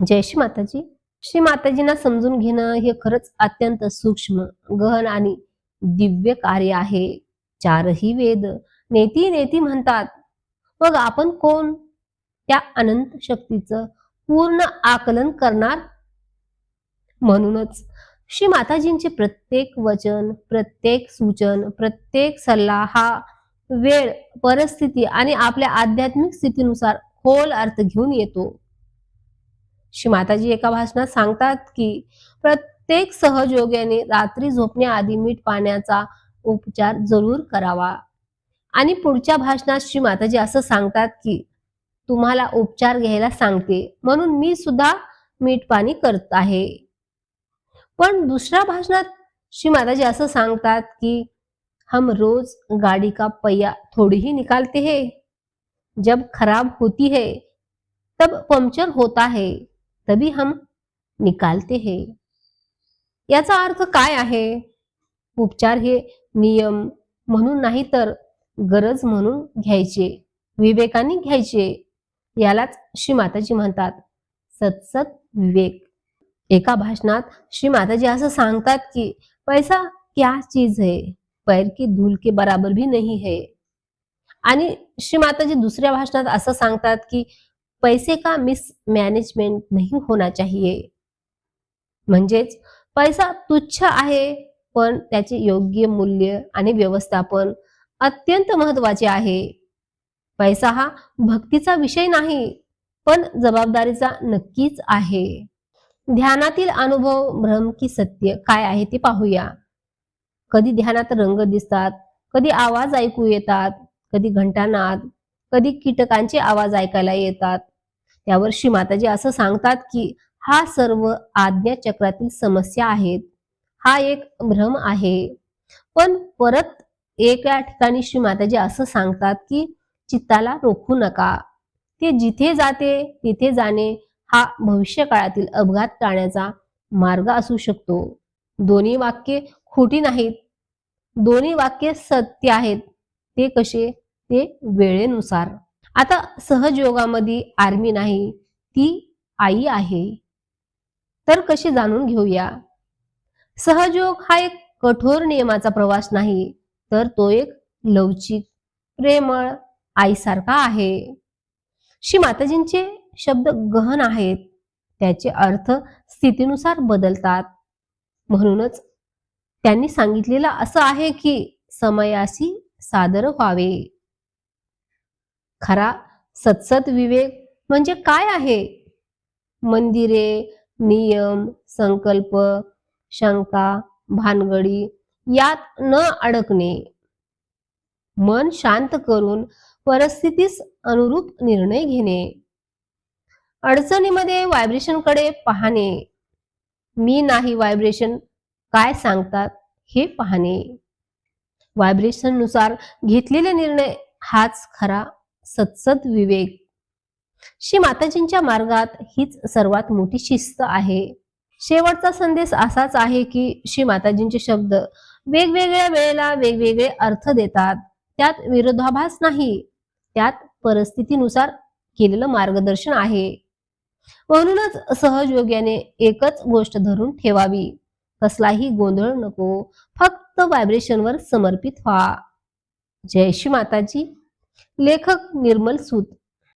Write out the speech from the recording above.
जय श्री माताजी. श्री माताजींना समजून घेणं हे खरंच अत्यंत सूक्ष्म गहन आणि दिव्य कार्य आहे. चारही वेद नेती नेती म्हणतात. मग आपण कोण? त्या अनंत शक्तीचं पूर्ण आकलन करणार? म्हणूनच श्री माताजींचे प्रत्येक वचन प्रत्येक सूचन प्रत्येक सल्ला हा वेळ परिस्थिती आणि आपल्या आध्यात्मिक स्थितीनुसार खोल अर्थ घेऊन येतो. श्री माताजी एका भाषणात सांगतात की प्रत्येक सहयोग्याने रात्री झोपण्याआधी मीठ पाण्याचा उपचार जरूर करावा. आणि पुढच्या भाषणात श्री माताजी असं सांगतात की तुम्हाला उपचार घ्यायला सांगते म्हणून मी सुद्धा मीठ पाणी करत आहे. पण दुसऱ्या भाषणात श्री माताजी असं सांगतात की हम रोज गाड़ी का पहिया थोड़ी ही निकालते हैं. जब खराब होती है तब पंक्चर होता है. तभी हम निकालते है। याचा अर्थ काय आहे? उपचार हे नियम म्हणून नाही तर गरज म्हणून घ्यायचे विवेकाने घ्यायचे यालाच श्री माताजी म्हणतात सतसत विवेक. एका भाषणात श्री माताजी असं सांगतात की पैसा क्या चीज है? पैर की धूल के बराबर भी नहीं है. आणि श्री माताजी दुसऱ्या भाषणात असं सांगतात की पैसे का मिसमॅनेजमेंट नहीं होना चाहिए? म्हणजेच पैसा तुच्छ आहे पण त्याचे योग्य मूल्य आणि व्यवस्थापन अत्यंत महत्त्वाचे आहे. पैसा हा भक्तीचा विषय नाही पण जबाबदारीचा नक्कीच आहे. ध्यानातील अनुभव भ्रम की सत्य काय आहे ते पाहूया. कधी ध्यानात रंग दिसतात कधी आवाज ऐकू येतात कधी घंटानाद कधी कीटकांचे आवाज ऐकायला येतात? त्यावर श्री माताजी असं सांगतात की हा सर्व आज्ञा चक्रातील समस्या आहेत. हा एक भ्रम आहे. पण परत एका ठिकाणी श्री माताजी असं सांगतात की चित्ताला रोखू नका. ते जिथे जाते तिथे जाणे हा भविष्य काळातील अपघात टाळण्याचा मार्ग असू शकतो. दोन्ही वाक्ये खोटी नाहीत. दोन्ही वाक्ये सत्य आहेत. ते कसे? ते वेळेनुसार. आता सहजयोगामध्ये आर्मी नाही ती आई आहे. तर कशी जाणून घेऊया? सहजयोग हा एक कठोर नियमाचा प्रवास नाही तर तो एक लवचिक प्रेमळ आईसारखा आहे. श्री माताजींचे शब्द गहन आहेत त्याचे अर्थ स्थितीनुसार बदलतात. म्हणूनच त्यांनी सांगितलेलं असं आहे की समयाशी सादर व्हावे. खरा सतसत विवेक म्हणजे काय आहे? मंदिरे नियम संकल्प शंका भानगडी यात न अडकणे. मन शांत करून परिस्थितीस अनुरूप निर्णय घेणे. अडचणीमध्ये व्हायब्रेशनकडे पाहणे. मी नाही व्हायब्रेशन काय सांगतात हे पाहणे. व्हायब्रेशननुसार घेतलेले निर्णय हाच खरा सतसत विवेक. श्री माताजींच्या मार्गात हीच सर्वात मोठी शिस्त आहे. शेवटचा संदेश असाच आहे की श्री माताजींचे शब्द वेगवेगळ्या वेळेला वेगवेगळे अर्थ देतात. त्यात विरोधाभास नाही. त्यात परिस्थितीनुसार केलेलं मार्गदर्शन आहे. म्हणूनच सहजयोग्याने एकच गोष्ट धरून ठेवावी. कसलाही गोंधळ नको. फक्त व्हायब्रेशनवर समर्पित व्हा. जय श्री माताजी. लेखक निर्मल सूत